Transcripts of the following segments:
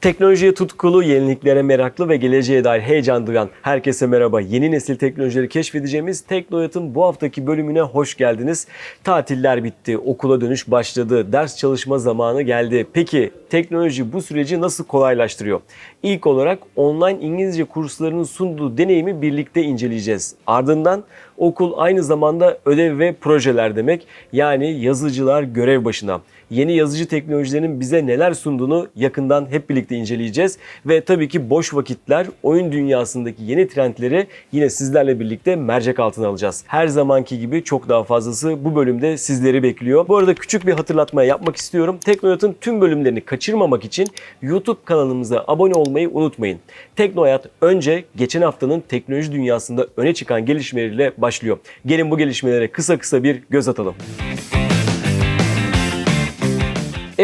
Teknolojiye tutkulu, yeniliklere meraklı ve geleceğe dair heyecan duyan herkese merhaba. Yeni nesil teknolojileri keşfedeceğimiz Teknoyat'ın bu haftaki bölümüne hoş geldiniz. Tatiller bitti, okula dönüş başladı, ders çalışma zamanı geldi. Peki teknoloji bu süreci nasıl kolaylaştırıyor? İlk olarak online İngilizce kurslarının sunduğu deneyimi birlikte inceleyeceğiz. Ardından okul aynı zamanda ödev ve projeler demek. Yani yazıcılar görev başına yeni yazıcı teknolojilerinin bize neler sunduğunu yakından hep birlikte inceleyeceğiz. Ve tabii ki boş vakitler, oyun dünyasındaki yeni trendleri yine sizlerle birlikte mercek altına alacağız. Her zamanki gibi çok daha fazlası bu bölümde sizleri bekliyor. Bu arada küçük bir hatırlatma yapmak istiyorum. Teknoyat'ın tüm bölümlerini kaçırmamak için YouTube kanalımıza abone olmayı unutmayın. Teknoyat önce geçen haftanın teknoloji dünyasında öne çıkan gelişmeleriyle başlıyor. Gelin bu gelişmelere kısa kısa bir göz atalım.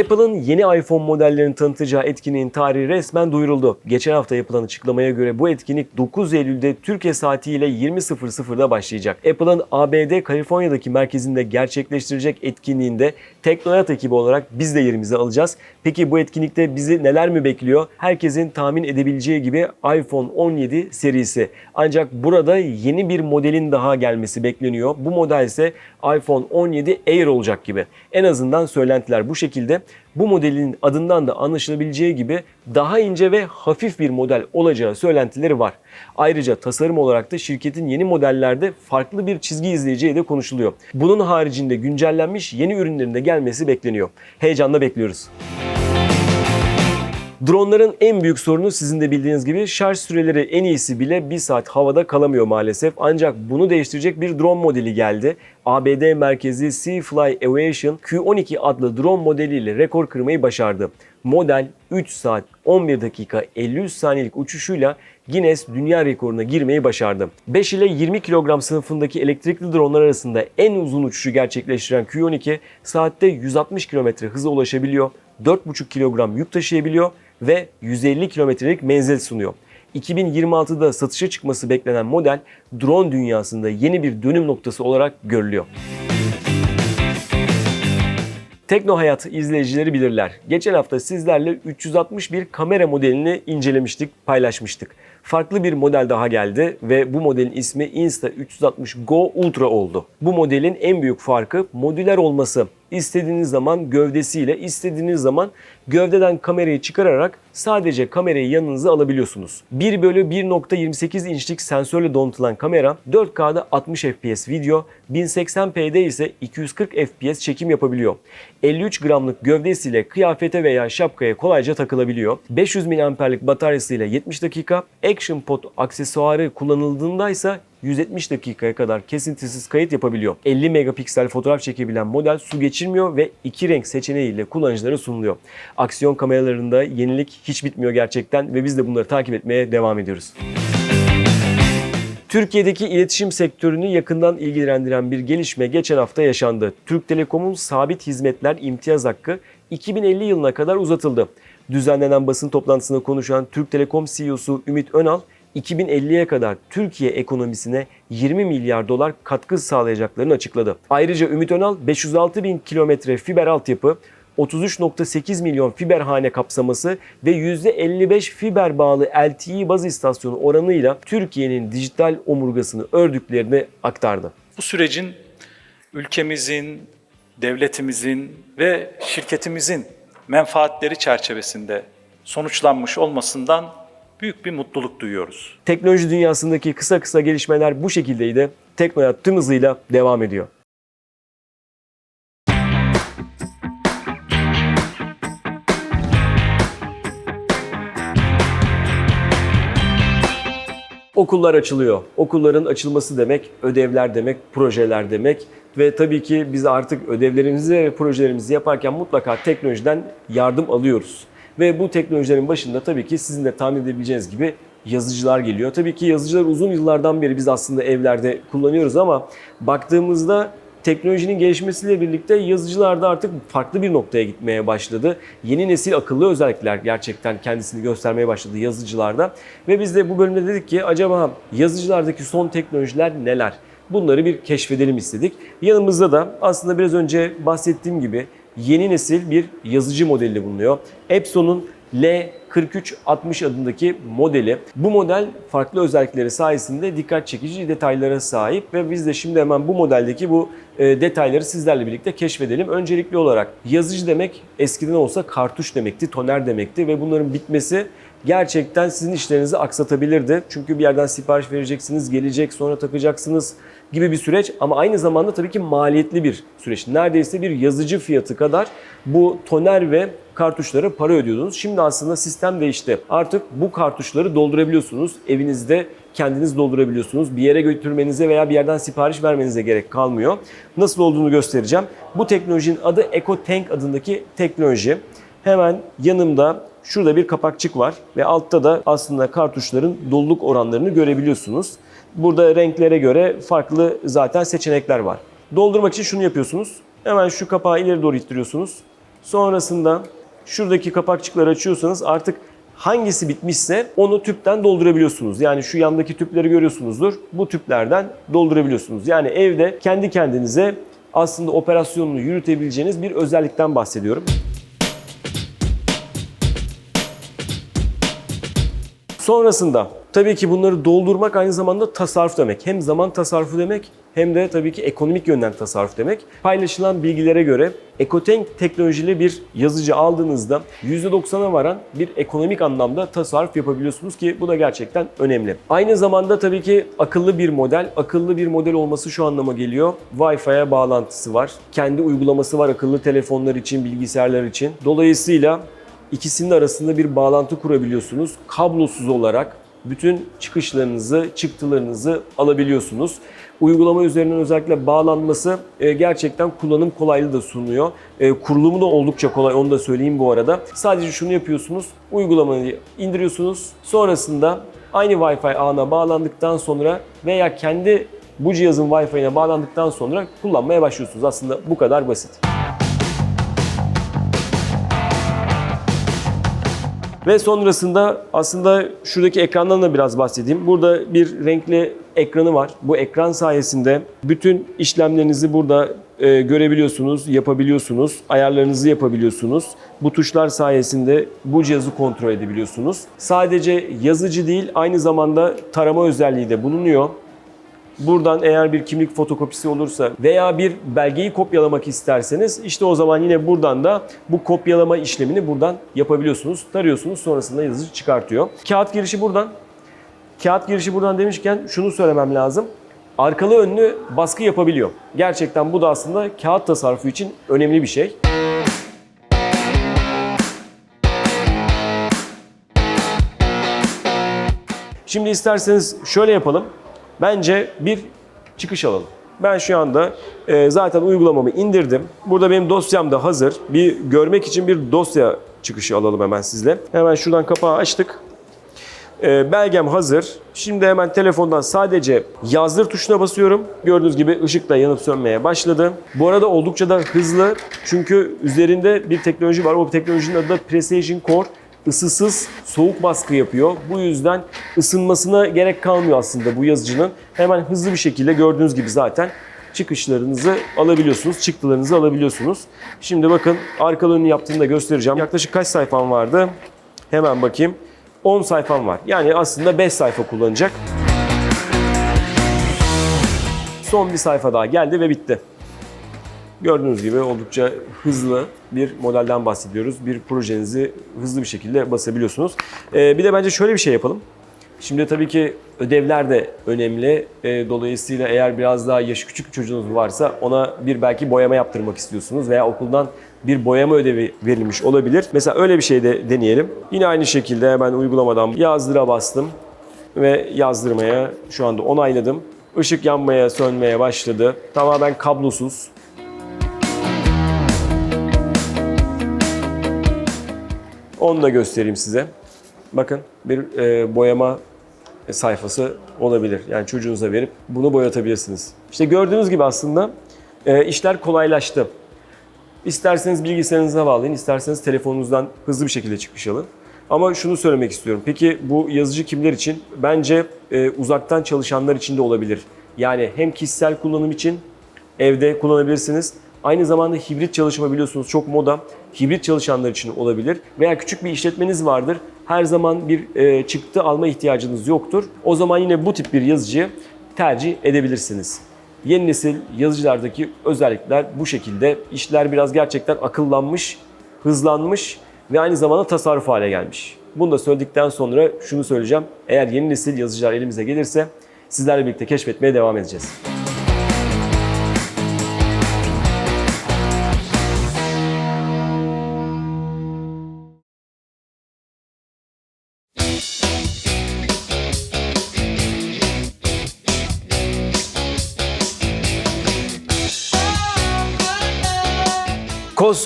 Apple'ın yeni iPhone modellerini tanıtacağı etkinliğin tarihi resmen duyuruldu. Geçen hafta yapılan açıklamaya göre bu etkinlik 9 Eylül'de Türkiye saatiyle 20.00'da başlayacak. Apple'ın ABD Kaliforniya'daki merkezinde gerçekleştirecek etkinliğinde Teknoyat ekibi olarak biz de yerimizi alacağız. Peki bu etkinlikte bizi neler mi bekliyor? Herkesin tahmin edebileceği gibi iPhone 17 serisi. Ancak burada yeni bir modelin daha gelmesi bekleniyor. Bu model ise iPhone 17 Air olacak gibi. En azından söylentiler bu şekilde. Bu modelin adından da anlaşılabileceği gibi daha ince ve hafif bir model olacağı söylentileri var. Ayrıca tasarım olarak da şirketin yeni modellerde farklı bir çizgi izleyeceği de konuşuluyor. Bunun haricinde güncellenmiş yeni ürünlerin de gelmesi bekleniyor. Heyecanla bekliyoruz. Dronların en büyük sorunu sizin de bildiğiniz gibi şarj süreleri en iyisi bile 1 saat havada kalamıyor maalesef. Ancak bunu değiştirecek bir drone modeli geldi. ABD merkezi Seafly Aviation Q12 adlı drone modeliyle rekor kırmayı başardı. Model 3 saat 11 dakika 53 saniyelik uçuşuyla Guinness dünya rekoruna girmeyi başardı. 5 ile 20 kilogram sınıfındaki elektrikli dronlar arasında en uzun uçuşu gerçekleştiren Q12 saatte 160 kilometre hıza ulaşabiliyor, 4,5 kilogram yük taşıyabiliyor ve 150 kilometrelik menzil sunuyor. 2026'da satışa çıkması beklenen model drone dünyasında yeni bir dönüm noktası olarak görülüyor. Tekno Hayat izleyicileri bilirler. Geçen hafta sizlerle 361 kamera modelini incelemiştik, paylaşmıştık. Farklı bir model daha geldi ve bu modelin ismi Insta360 Go Ultra oldu. Bu modelin en büyük farkı modüler olması. İstediğiniz zaman gövdesiyle, istediğiniz zaman gövdeden kamerayı çıkararak sadece kamerayı yanınıza alabiliyorsunuz. 1 bölü 1.28 inçlik sensörle donatılan kamera 4K'da 60 FPS video, 1080p'de ise 240 FPS çekim yapabiliyor. 53 gramlık gövdesiyle kıyafete veya şapkaya kolayca takılabiliyor. 500 mAh'lik bataryasıyla 70 dakika, Action Pod aksesuarı kullanıldığında ise 170 dakikaya kadar kesintisiz kayıt yapabiliyor. 50 megapiksel fotoğraf çekebilen model su geçirmiyor ve iki renk seçeneğiyle kullanıcılara sunuluyor. Aksiyon kameralarında yenilik hiç bitmiyor gerçekten ve biz de bunları takip etmeye devam ediyoruz. Türkiye'deki iletişim sektörünü yakından ilgilendiren bir gelişme geçen hafta yaşandı. Türk Telekom'un sabit hizmetler imtiyaz hakkı 2050 yılına kadar uzatıldı. Düzenlenen basın toplantısında konuşan Türk Telekom CEO'su Ümit Önal, 2050'ye kadar Türkiye ekonomisine 20 milyar dolar katkı sağlayacaklarını açıkladı. Ayrıca Ümit Önal 506 bin kilometre fiber altyapı, 33.8 milyon fiber hane kapsaması ve %55 fiber bağlı LTE baz istasyonu oranıyla Türkiye'nin dijital omurgasını ördüklerini aktardı. Bu sürecin ülkemizin, devletimizin ve şirketimizin menfaatleri çerçevesinde sonuçlanmış olmasından büyük bir mutluluk duyuyoruz. Teknoloji dünyasındaki kısa kısa gelişmeler bu şekildeydi. Teknoyat tüm hızıyla devam ediyor. Okullar açılıyor. Okulların açılması demek, ödevler demek, projeler demek ve tabii ki biz artık ödevlerimizi ve projelerimizi yaparken mutlaka teknolojiden yardım alıyoruz. Ve bu teknolojilerin başında tabii ki sizin de tahmin edebileceğiniz gibi yazıcılar geliyor. Tabii ki yazıcılar uzun yıllardan beri biz aslında evlerde kullanıyoruz ama baktığımızda teknolojinin gelişmesiyle birlikte yazıcılar da artık farklı bir noktaya gitmeye başladı. Yeni nesil akıllı özellikler gerçekten kendisini göstermeye başladı yazıcılarda. Ve biz de bu bölümde dedik ki acaba yazıcılardaki son teknolojiler neler? Bunları bir keşfedelim istedik. Yanımızda da aslında biraz önce bahsettiğim gibi yeni nesil bir yazıcı modeli bulunuyor. Epson'un L4360 adındaki modeli. Bu model farklı özellikleri sayesinde dikkat çekici detaylara sahip ve biz de şimdi hemen bu modeldeki bu detayları sizlerle birlikte keşfedelim. Öncelikli olarak yazıcı demek eskiden olsa kartuş demekti, toner demekti ve bunların bitmesi gerçekten sizin işlerinizi aksatabilirdi. Çünkü bir yerden sipariş vereceksiniz, gelecek, sonra takacaksınız gibi bir süreç ama aynı zamanda tabii ki maliyetli bir süreç. Neredeyse bir yazıcı fiyatı kadar bu toner ve kartuşlara para ödüyordunuz. Şimdi aslında sistem değişti. Artık bu kartuşları doldurabiliyorsunuz. Evinizde kendiniz doldurabiliyorsunuz. Bir yere götürmenize veya bir yerden sipariş vermenize gerek kalmıyor. Nasıl olduğunu göstereceğim. Bu teknolojinin adı EcoTank adındaki teknoloji. Hemen yanımda şurada bir kapakçık var ve altta da aslında kartuşların doluluk oranlarını görebiliyorsunuz. Burada renklere göre farklı zaten seçenekler var. Doldurmak için şunu yapıyorsunuz. Hemen şu kapağı ileri doğru ittiriyorsunuz. Sonrasında şuradaki kapakçıkları açıyorsanız artık hangisi bitmişse onu tüpten doldurabiliyorsunuz. Yani şu yandaki tüpleri görüyorsunuzdur. Bu tüplerden doldurabiliyorsunuz. Yani evde kendi kendinize aslında operasyonunu yürütebileceğiniz bir özellikten bahsediyorum. Sonrasında tabii ki bunları doldurmak aynı zamanda tasarruf demek. Hem zaman tasarrufu demek hem de tabii ki ekonomik yönden tasarruf demek. Paylaşılan bilgilere göre EcoTank teknolojili bir yazıcı aldığınızda %90'a varan bir ekonomik anlamda tasarruf yapabiliyorsunuz ki bu da gerçekten önemli. Aynı zamanda tabii ki akıllı bir model. Akıllı bir model olması şu anlama geliyor. Wi-Fi'ye bağlantısı var. Kendi uygulaması var akıllı telefonlar için, bilgisayarlar için. Dolayısıyla İkisinin arasında bir bağlantı kurabiliyorsunuz. Kablosuz olarak bütün çıkışlarınızı, çıktılarınızı alabiliyorsunuz. Uygulama üzerinden özellikle bağlanması e, gerçekten kullanım kolaylığı da sunuyor. E, Kurulumu da oldukça kolay onu da söyleyeyim bu arada. Sadece şunu yapıyorsunuz. Uygulamayı indiriyorsunuz. Sonrasında aynı Wi-Fi ağına bağlandıktan sonra veya kendi bu cihazın Wi-Fi'ine bağlandıktan sonra kullanmaya başlıyorsunuz. Aslında bu kadar basit. Ve sonrasında aslında şuradaki ekrandan da biraz bahsedeyim. Burada bir renkli ekranı var. Bu ekran sayesinde bütün işlemlerinizi burada e, görebiliyorsunuz, yapabiliyorsunuz, ayarlarınızı yapabiliyorsunuz. Bu tuşlar sayesinde bu cihazı kontrol edebiliyorsunuz. Sadece yazıcı değil, aynı zamanda tarama özelliği de bulunuyor. Buradan eğer bir kimlik fotokopisi olursa veya bir belgeyi kopyalamak isterseniz işte o zaman yine buradan da bu kopyalama işlemini buradan yapabiliyorsunuz. Tarıyorsunuz sonrasında yazıcı çıkartıyor. Kağıt girişi buradan. Kağıt girişi buradan demişken şunu söylemem lazım. Arkalı önlü baskı yapabiliyor. Gerçekten bu da aslında kağıt tasarrufu için önemli bir şey. Şimdi isterseniz şöyle yapalım. Bence bir çıkış alalım. Ben şu anda e, zaten uygulamamı indirdim. Burada benim dosyam da hazır. Bir görmek için bir dosya çıkışı alalım hemen sizle. Hemen şuradan kapağı açtık. E, belgem hazır. Şimdi hemen telefondan sadece yazdır tuşuna basıyorum. Gördüğünüz gibi ışık da yanıp sönmeye başladı. Bu arada oldukça da hızlı. Çünkü üzerinde bir teknoloji var. O teknolojinin adı da Precision Core ısısız soğuk baskı yapıyor. Bu yüzden ısınmasına gerek kalmıyor aslında bu yazıcının. Hemen hızlı bir şekilde gördüğünüz gibi zaten çıkışlarınızı alabiliyorsunuz, çıktılarınızı alabiliyorsunuz. Şimdi bakın önünü yaptığını da göstereceğim. Yaklaşık kaç sayfam vardı? Hemen bakayım. 10 sayfam var. Yani aslında 5 sayfa kullanacak. Son bir sayfa daha geldi ve bitti. Gördüğünüz gibi oldukça hızlı bir modelden bahsediyoruz. Bir projenizi hızlı bir şekilde basabiliyorsunuz. Ee, bir de bence şöyle bir şey yapalım. Şimdi tabii ki ödevler de önemli. Ee, dolayısıyla eğer biraz daha yaşı küçük bir çocuğunuz varsa ona bir belki boyama yaptırmak istiyorsunuz veya okuldan bir boyama ödevi verilmiş olabilir. Mesela öyle bir şey de deneyelim. Yine aynı şekilde hemen uygulamadan yazdıra bastım ve yazdırmaya şu anda onayladım. Işık yanmaya, sönmeye başladı. Tamamen kablosuz. Onu da göstereyim size. Bakın bir e, boyama sayfası olabilir. Yani çocuğunuza verip bunu boyatabilirsiniz. İşte gördüğünüz gibi aslında e, işler kolaylaştı. İsterseniz bilgisayarınıza bağlayın, isterseniz telefonunuzdan hızlı bir şekilde çıkış alın. Ama şunu söylemek istiyorum. Peki bu yazıcı kimler için? Bence e, uzaktan çalışanlar için de olabilir. Yani hem kişisel kullanım için evde kullanabilirsiniz. Aynı zamanda hibrit çalışma biliyorsunuz çok moda. Hibrit çalışanlar için olabilir. Veya küçük bir işletmeniz vardır. Her zaman bir e, çıktı alma ihtiyacınız yoktur. O zaman yine bu tip bir yazıcıyı tercih edebilirsiniz. Yeni nesil yazıcılardaki özellikler bu şekilde. İşler biraz gerçekten akıllanmış, hızlanmış ve aynı zamanda tasarruf hale gelmiş. Bunu da söyledikten sonra şunu söyleyeceğim. Eğer yeni nesil yazıcılar elimize gelirse sizlerle birlikte keşfetmeye devam edeceğiz.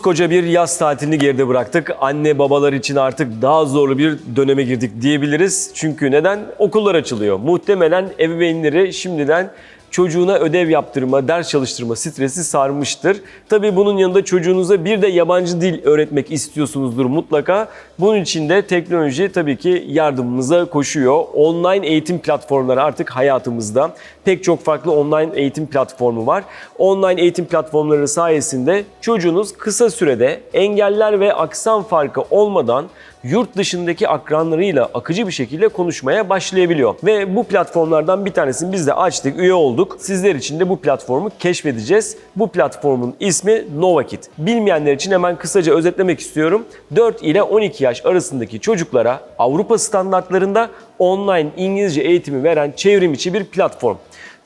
Koskoca bir yaz tatilini geride bıraktık. Anne babalar için artık daha zorlu bir döneme girdik diyebiliriz. Çünkü neden? Okullar açılıyor. Muhtemelen ebeveynleri şimdiden çocuğuna ödev yaptırma, ders çalıştırma stresi sarmıştır. Tabii bunun yanında çocuğunuza bir de yabancı dil öğretmek istiyorsunuzdur mutlaka. Bunun için de teknoloji tabii ki yardımımıza koşuyor. Online eğitim platformları artık hayatımızda. Pek çok farklı online eğitim platformu var. Online eğitim platformları sayesinde çocuğunuz kısa sürede engeller ve aksan farkı olmadan yurt dışındaki akranlarıyla akıcı bir şekilde konuşmaya başlayabiliyor. Ve bu platformlardan bir tanesini biz de açtık, üye olduk. Sizler için de bu platformu keşfedeceğiz. Bu platformun ismi Novakit. Bilmeyenler için hemen kısaca özetlemek istiyorum. 4 ile 12 yaş arasındaki çocuklara Avrupa standartlarında online İngilizce eğitimi veren çevrim içi bir platform.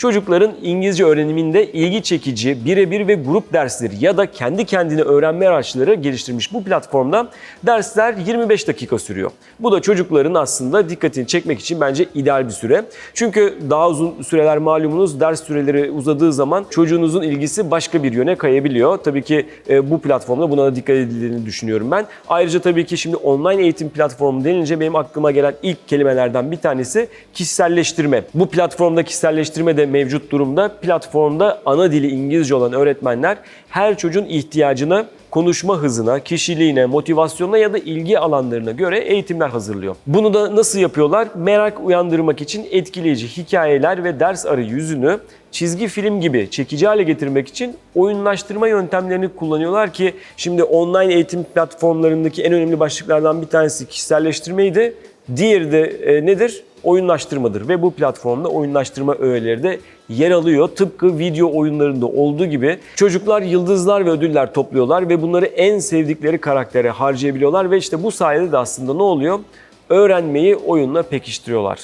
Çocukların İngilizce öğreniminde ilgi çekici birebir ve grup dersleri ya da kendi kendine öğrenme araçları geliştirmiş bu platformda dersler 25 dakika sürüyor. Bu da çocukların aslında dikkatini çekmek için bence ideal bir süre. Çünkü daha uzun süreler malumunuz ders süreleri uzadığı zaman çocuğunuzun ilgisi başka bir yöne kayabiliyor. Tabii ki e, bu platformda buna da dikkat edildiğini düşünüyorum ben. Ayrıca tabii ki şimdi online eğitim platformu denince benim aklıma gelen ilk kelimelerden bir tanesi kişiselleştirme. Bu platformda kişiselleştirme de mevcut durumda. Platformda ana dili İngilizce olan öğretmenler her çocuğun ihtiyacına konuşma hızına, kişiliğine, motivasyonuna ya da ilgi alanlarına göre eğitimler hazırlıyor. Bunu da nasıl yapıyorlar? Merak uyandırmak için etkileyici hikayeler ve ders arayüzünü çizgi film gibi çekici hale getirmek için oyunlaştırma yöntemlerini kullanıyorlar ki şimdi online eğitim platformlarındaki en önemli başlıklardan bir tanesi kişiselleştirmeydi. Diğeri de e, nedir? Oyunlaştırmadır ve bu platformda oyunlaştırma öğeleri de yer alıyor. Tıpkı video oyunlarında olduğu gibi çocuklar yıldızlar ve ödüller topluyorlar ve bunları en sevdikleri karaktere harcayabiliyorlar ve işte bu sayede de aslında ne oluyor? Öğrenmeyi oyunla pekiştiriyorlar.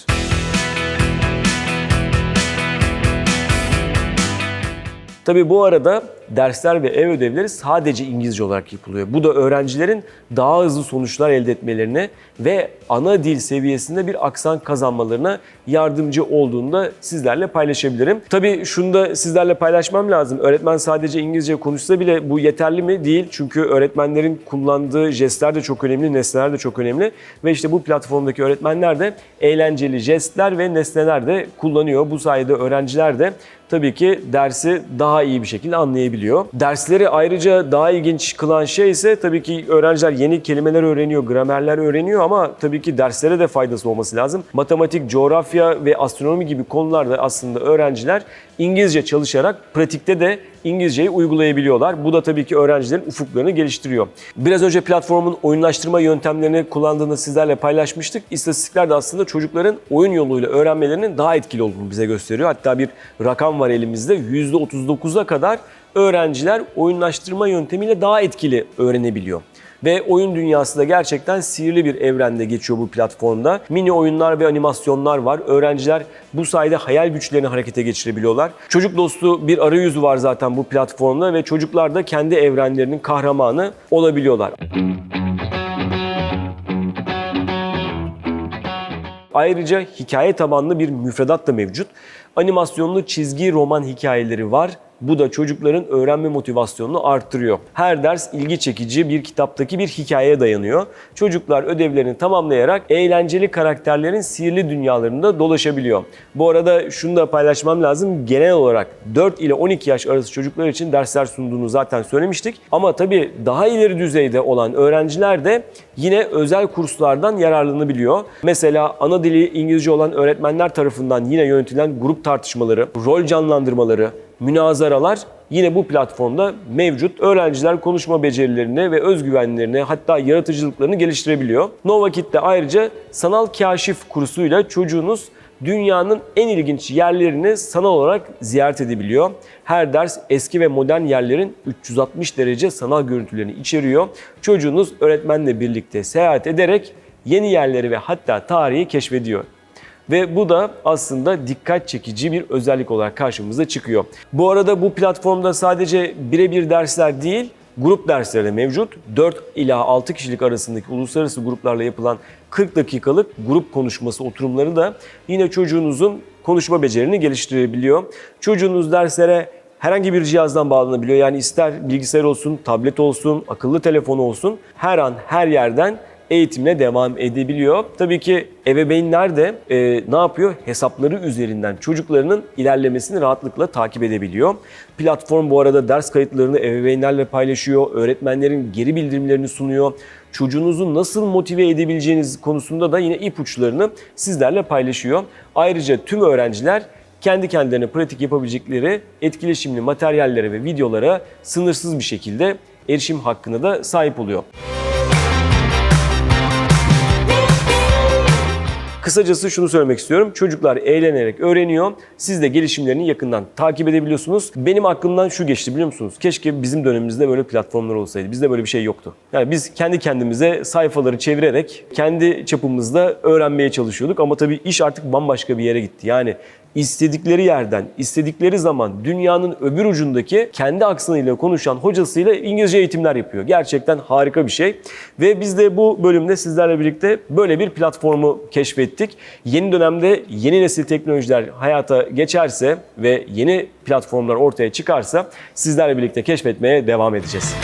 Tabii bu arada dersler ve ev ödevleri sadece İngilizce olarak yapılıyor. Bu da öğrencilerin daha hızlı sonuçlar elde etmelerine ve ana dil seviyesinde bir aksan kazanmalarına yardımcı olduğunu da sizlerle paylaşabilirim. Tabii şunu da sizlerle paylaşmam lazım. Öğretmen sadece İngilizce konuşsa bile bu yeterli mi? Değil. Çünkü öğretmenlerin kullandığı jestler de çok önemli, nesneler de çok önemli. Ve işte bu platformdaki öğretmenler de eğlenceli jestler ve nesneler de kullanıyor. Bu sayede öğrenciler de tabii ki dersi daha iyi bir şekilde anlayabiliyor. Dersleri ayrıca daha ilginç kılan şey ise tabii ki öğrenciler yeni kelimeler öğreniyor, gramerler öğreniyor ama tabii ki derslere de faydası olması lazım. Matematik, coğrafya ve astronomi gibi konularda aslında öğrenciler İngilizce çalışarak pratikte de İngilizceyi uygulayabiliyorlar. Bu da tabii ki öğrencilerin ufuklarını geliştiriyor. Biraz önce platformun oyunlaştırma yöntemlerini kullandığını sizlerle paylaşmıştık. İstatistikler de aslında çocukların oyun yoluyla öğrenmelerinin daha etkili olduğunu bize gösteriyor. Hatta bir rakam var elimizde. %39'a kadar öğrenciler oyunlaştırma yöntemiyle daha etkili öğrenebiliyor. Ve oyun dünyası da gerçekten sihirli bir evrende geçiyor bu platformda. Mini oyunlar ve animasyonlar var. Öğrenciler bu sayede hayal güçlerini harekete geçirebiliyorlar. Çocuk dostu bir arayüzü var zaten bu platformda ve çocuklar da kendi evrenlerinin kahramanı olabiliyorlar. Ayrıca hikaye tabanlı bir müfredat da mevcut. Animasyonlu çizgi roman hikayeleri var. Bu da çocukların öğrenme motivasyonunu arttırıyor. Her ders ilgi çekici bir kitaptaki bir hikayeye dayanıyor. Çocuklar ödevlerini tamamlayarak eğlenceli karakterlerin sihirli dünyalarında dolaşabiliyor. Bu arada şunu da paylaşmam lazım. Genel olarak 4 ile 12 yaş arası çocuklar için dersler sunduğunu zaten söylemiştik. Ama tabii daha ileri düzeyde olan öğrenciler de yine özel kurslardan yararlanabiliyor. Mesela ana dili İngilizce olan öğretmenler tarafından yine yönetilen grup tartışmaları, rol canlandırmaları, münazaralar yine bu platformda mevcut. Öğrenciler konuşma becerilerini ve özgüvenlerini hatta yaratıcılıklarını geliştirebiliyor. Novakit'te ayrıca sanal kaşif kursuyla çocuğunuz dünyanın en ilginç yerlerini sanal olarak ziyaret edebiliyor. Her ders eski ve modern yerlerin 360 derece sanal görüntülerini içeriyor. Çocuğunuz öğretmenle birlikte seyahat ederek yeni yerleri ve hatta tarihi keşfediyor. Ve bu da aslında dikkat çekici bir özellik olarak karşımıza çıkıyor. Bu arada bu platformda sadece birebir dersler değil, grup dersleri de mevcut. 4 ila 6 kişilik arasındaki uluslararası gruplarla yapılan 40 dakikalık grup konuşması oturumları da yine çocuğunuzun konuşma becerini geliştirebiliyor. Çocuğunuz derslere herhangi bir cihazdan bağlanabiliyor. Yani ister bilgisayar olsun, tablet olsun, akıllı telefon olsun her an her yerden eğitimine devam edebiliyor. Tabii ki ebeveynler de e, ne yapıyor? Hesapları üzerinden çocuklarının ilerlemesini rahatlıkla takip edebiliyor. Platform bu arada ders kayıtlarını ebeveynlerle paylaşıyor, öğretmenlerin geri bildirimlerini sunuyor. Çocuğunuzu nasıl motive edebileceğiniz konusunda da yine ipuçlarını sizlerle paylaşıyor. Ayrıca tüm öğrenciler kendi kendilerine pratik yapabilecekleri etkileşimli materyallere ve videolara sınırsız bir şekilde erişim hakkına da sahip oluyor. Kısacası şunu söylemek istiyorum. Çocuklar eğlenerek öğreniyor. Siz de gelişimlerini yakından takip edebiliyorsunuz. Benim aklımdan şu geçti biliyor musunuz? Keşke bizim dönemimizde böyle platformlar olsaydı. Bizde böyle bir şey yoktu. Yani biz kendi kendimize sayfaları çevirerek kendi çapımızda öğrenmeye çalışıyorduk. Ama tabii iş artık bambaşka bir yere gitti. Yani istedikleri yerden, istedikleri zaman dünyanın öbür ucundaki kendi aksanıyla konuşan hocasıyla İngilizce eğitimler yapıyor. Gerçekten harika bir şey. Ve biz de bu bölümde sizlerle birlikte böyle bir platformu keşfettik. Yeni dönemde yeni nesil teknolojiler hayata geçerse ve yeni platformlar ortaya çıkarsa sizlerle birlikte keşfetmeye devam edeceğiz.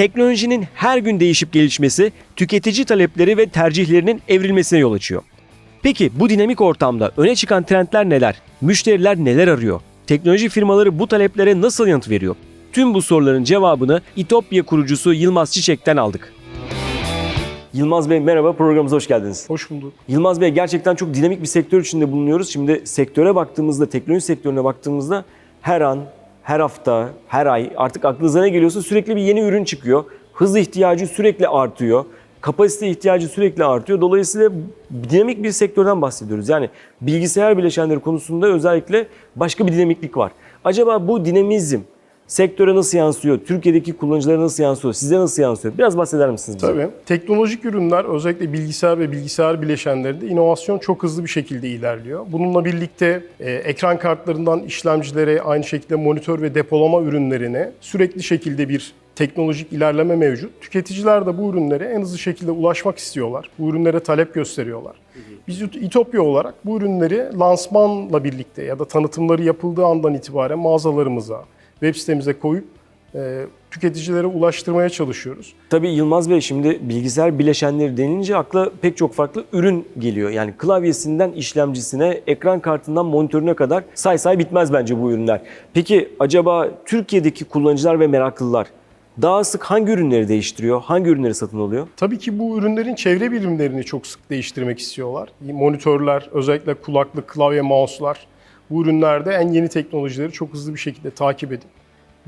Teknolojinin her gün değişip gelişmesi, tüketici talepleri ve tercihlerinin evrilmesine yol açıyor. Peki bu dinamik ortamda öne çıkan trendler neler? Müşteriler neler arıyor? Teknoloji firmaları bu taleplere nasıl yanıt veriyor? Tüm bu soruların cevabını İtopya kurucusu Yılmaz Çiçek'ten aldık. Yılmaz Bey merhaba programımıza hoş geldiniz. Hoş bulduk. Yılmaz Bey gerçekten çok dinamik bir sektör içinde bulunuyoruz. Şimdi sektöre baktığımızda, teknoloji sektörüne baktığımızda her an, her hafta, her ay artık aklınıza ne geliyorsa sürekli bir yeni ürün çıkıyor. Hız ihtiyacı sürekli artıyor. Kapasite ihtiyacı sürekli artıyor. Dolayısıyla dinamik bir sektörden bahsediyoruz. Yani bilgisayar bileşenleri konusunda özellikle başka bir dinamiklik var. Acaba bu dinamizm sektöre nasıl yansıyor? Türkiye'deki kullanıcılara nasıl yansıyor? Size nasıl yansıyor? Biraz bahseder misiniz bize? Tabii. Teknolojik ürünler özellikle bilgisayar ve bilgisayar bileşenlerinde inovasyon çok hızlı bir şekilde ilerliyor. Bununla birlikte e, ekran kartlarından işlemcilere aynı şekilde monitör ve depolama ürünlerine sürekli şekilde bir teknolojik ilerleme mevcut. Tüketiciler de bu ürünlere en hızlı şekilde ulaşmak istiyorlar. Bu ürünlere talep gösteriyorlar. Biz İtopya olarak bu ürünleri lansmanla birlikte ya da tanıtımları yapıldığı andan itibaren mağazalarımıza, web sitemize koyup e, tüketicilere ulaştırmaya çalışıyoruz. Tabii Yılmaz Bey şimdi bilgisayar bileşenleri denince akla pek çok farklı ürün geliyor. Yani klavyesinden işlemcisine, ekran kartından monitörüne kadar say say bitmez bence bu ürünler. Peki acaba Türkiye'deki kullanıcılar ve meraklılar daha sık hangi ürünleri değiştiriyor? Hangi ürünleri satın alıyor? Tabii ki bu ürünlerin çevre birimlerini çok sık değiştirmek istiyorlar. Monitörler, özellikle kulaklık, klavye, mouse'lar bu ürünlerde en yeni teknolojileri çok hızlı bir şekilde takip edip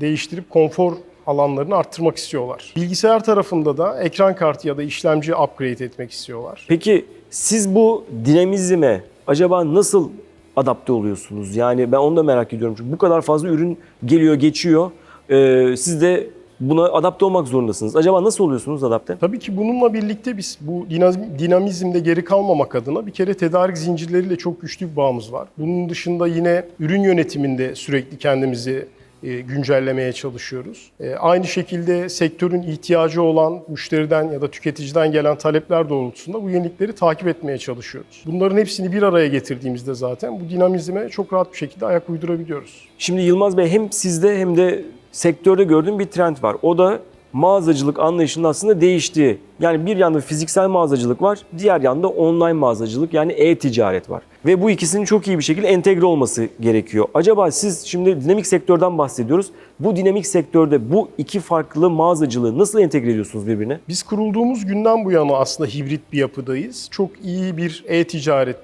değiştirip konfor alanlarını arttırmak istiyorlar. Bilgisayar tarafında da ekran kartı ya da işlemci upgrade etmek istiyorlar. Peki siz bu dinamizme acaba nasıl adapte oluyorsunuz? Yani ben onu da merak ediyorum. Çünkü bu kadar fazla ürün geliyor, geçiyor. Ee, siz de buna adapte olmak zorundasınız. Acaba nasıl oluyorsunuz adapte? Tabii ki bununla birlikte biz bu dinam- dinamizmde geri kalmamak adına bir kere tedarik zincirleriyle çok güçlü bir bağımız var. Bunun dışında yine ürün yönetiminde sürekli kendimizi e, güncellemeye çalışıyoruz. E, Aynı şekilde sektörün ihtiyacı olan müşteriden ya da tüketiciden gelen talepler doğrultusunda bu yenilikleri takip etmeye çalışıyoruz. Bunların hepsini bir araya getirdiğimizde zaten bu dinamizme çok rahat bir şekilde ayak uydurabiliyoruz. Şimdi Yılmaz Bey hem sizde hem de sektörde gördüğüm bir trend var. O da mağazacılık anlayışının aslında değiştiği. Yani bir yanda fiziksel mağazacılık var, diğer yanda online mağazacılık yani e-ticaret var. Ve bu ikisinin çok iyi bir şekilde entegre olması gerekiyor. Acaba siz şimdi dinamik sektörden bahsediyoruz. Bu dinamik sektörde bu iki farklı mağazacılığı nasıl entegre ediyorsunuz birbirine? Biz kurulduğumuz günden bu yana aslında hibrit bir yapıdayız. Çok iyi bir e-ticaret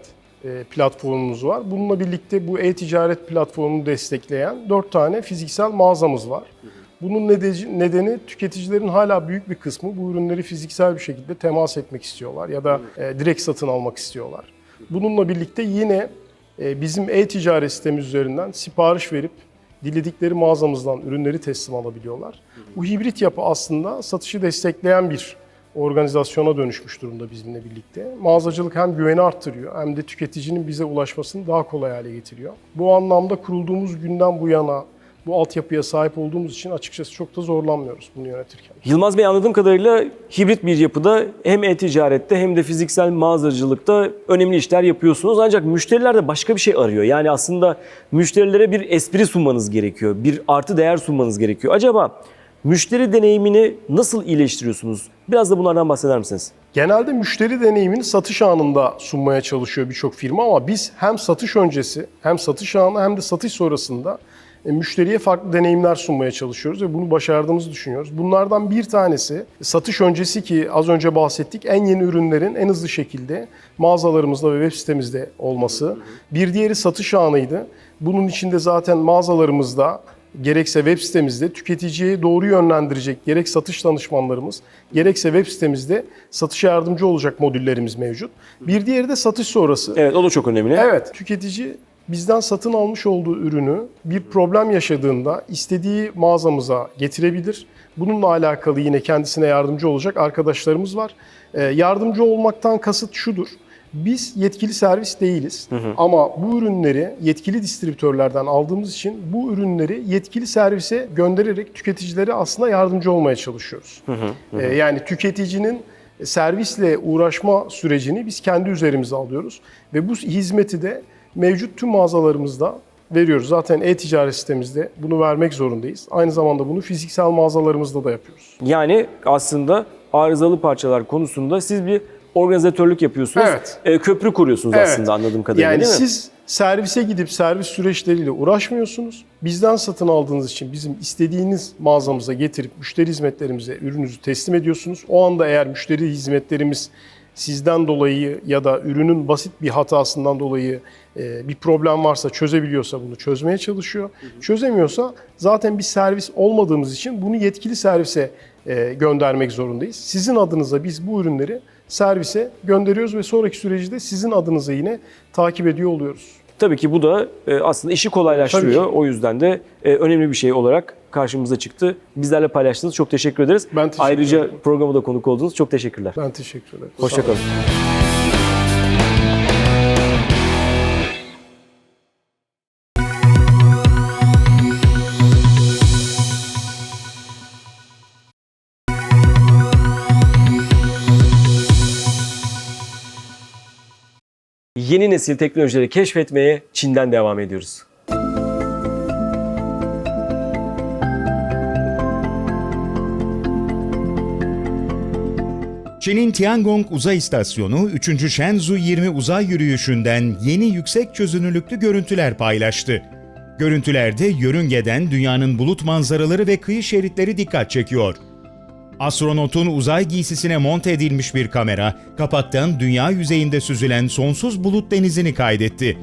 platformumuz var. Bununla birlikte bu e-ticaret platformunu destekleyen 4 tane fiziksel mağazamız var. Bunun nedeni, tüketicilerin hala büyük bir kısmı bu ürünleri fiziksel bir şekilde temas etmek istiyorlar ya da e, direkt satın almak istiyorlar. Bununla birlikte yine e, bizim e-ticaret sitemiz üzerinden sipariş verip diledikleri mağazamızdan ürünleri teslim alabiliyorlar. Bu hibrit yapı aslında satışı destekleyen bir organizasyona dönüşmüş durumda bizimle birlikte. Mağazacılık hem güveni arttırıyor hem de tüketicinin bize ulaşmasını daha kolay hale getiriyor. Bu anlamda kurulduğumuz günden bu yana bu altyapıya sahip olduğumuz için açıkçası çok da zorlanmıyoruz bunu yönetirken. Yılmaz Bey anladığım kadarıyla hibrit bir yapıda hem e-ticarette hem de fiziksel mağazacılıkta önemli işler yapıyorsunuz. Ancak müşteriler de başka bir şey arıyor. Yani aslında müşterilere bir espri sunmanız gerekiyor. Bir artı değer sunmanız gerekiyor. Acaba müşteri deneyimini nasıl iyileştiriyorsunuz? Biraz da bunlardan bahseder misiniz? Genelde müşteri deneyimini satış anında sunmaya çalışıyor birçok firma ama biz hem satış öncesi hem satış anı hem de satış sonrasında e, müşteriye farklı deneyimler sunmaya çalışıyoruz ve bunu başardığımızı düşünüyoruz. Bunlardan bir tanesi satış öncesi ki az önce bahsettik en yeni ürünlerin en hızlı şekilde mağazalarımızda ve web sitemizde olması. Bir diğeri satış anıydı. Bunun içinde zaten mağazalarımızda gerekse web sitemizde tüketiciye doğru yönlendirecek gerek satış danışmanlarımız gerekse web sitemizde satışa yardımcı olacak modüllerimiz mevcut. Bir diğeri de satış sonrası. Evet o da çok önemli. Evet, tüketici bizden satın almış olduğu ürünü bir problem yaşadığında istediği mağazamıza getirebilir. Bununla alakalı yine kendisine yardımcı olacak arkadaşlarımız var. Ee, yardımcı olmaktan kasıt şudur. Biz yetkili servis değiliz ama bu ürünleri yetkili distribütörlerden aldığımız için bu ürünleri yetkili servise göndererek tüketicilere aslında yardımcı olmaya çalışıyoruz. Ee, yani tüketicinin servisle uğraşma sürecini biz kendi üzerimize alıyoruz ve bu hizmeti de mevcut tüm mağazalarımızda veriyoruz. Zaten e-ticaret sitemizde bunu vermek zorundayız. Aynı zamanda bunu fiziksel mağazalarımızda da yapıyoruz. Yani aslında arızalı parçalar konusunda siz bir organizatörlük yapıyorsunuz. Evet. E, köprü kuruyorsunuz Evet. aslında anladığım kadarıyla Yani değil mi? siz servise gidip servis süreçleriyle uğraşmıyorsunuz. Bizden satın aldığınız için bizim istediğiniz mağazamıza getirip müşteri hizmetlerimize ürününüzü teslim ediyorsunuz. O anda eğer müşteri hizmetlerimiz sizden dolayı ya da ürünün basit bir hatasından dolayı bir problem varsa çözebiliyorsa bunu çözmeye çalışıyor. Çözemiyorsa zaten bir servis olmadığımız için bunu yetkili servise e, göndermek zorundayız. Sizin adınıza biz bu ürünleri servise gönderiyoruz ve sonraki süreci de sizin adınıza yine takip ediyor oluyoruz. Tabii ki bu da e, aslında işi kolaylaştırıyor. O yüzden de e, önemli bir şey olarak karşımıza çıktı. Bizlerle paylaştığınız çok teşekkür ederiz. Ben teşekkür Ayrıca ederim. programa da konuk olduğunuz çok teşekkürler. Ben teşekkür ederim. Hoşçakalın. Yeni nesil teknolojileri keşfetmeye Çin'den devam ediyoruz. Çin'in Tiangong Uzay İstasyonu 3. Shenzhou 20 uzay yürüyüşünden yeni yüksek çözünürlüklü görüntüler paylaştı. Görüntülerde yörüngeden dünyanın bulut manzaraları ve kıyı şeritleri dikkat çekiyor. Astronotun uzay giysisine monte edilmiş bir kamera, kapaktan dünya yüzeyinde süzülen sonsuz bulut denizini kaydetti.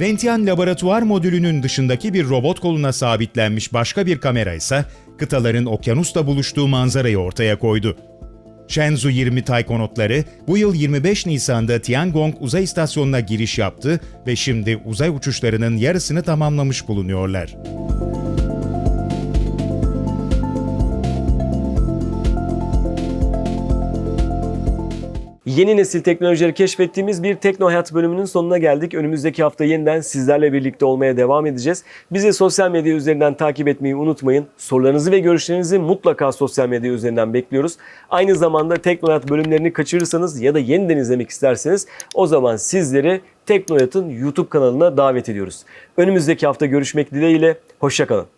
Ventian laboratuvar modülünün dışındaki bir robot koluna sabitlenmiş başka bir kamera ise kıtaların okyanusla buluştuğu manzarayı ortaya koydu. Shenzhou 20 taykonotları bu yıl 25 Nisan'da Tiangong Uzay İstasyonu'na giriş yaptı ve şimdi uzay uçuşlarının yarısını tamamlamış bulunuyorlar. Yeni nesil teknolojileri keşfettiğimiz bir Tekno Hayat bölümünün sonuna geldik. Önümüzdeki hafta yeniden sizlerle birlikte olmaya devam edeceğiz. Bizi sosyal medya üzerinden takip etmeyi unutmayın. Sorularınızı ve görüşlerinizi mutlaka sosyal medya üzerinden bekliyoruz. Aynı zamanda Tekno Hayat bölümlerini kaçırırsanız ya da yeniden izlemek isterseniz o zaman sizleri Teknoyat'ın YouTube kanalına davet ediyoruz. Önümüzdeki hafta görüşmek dileğiyle. Hoşçakalın.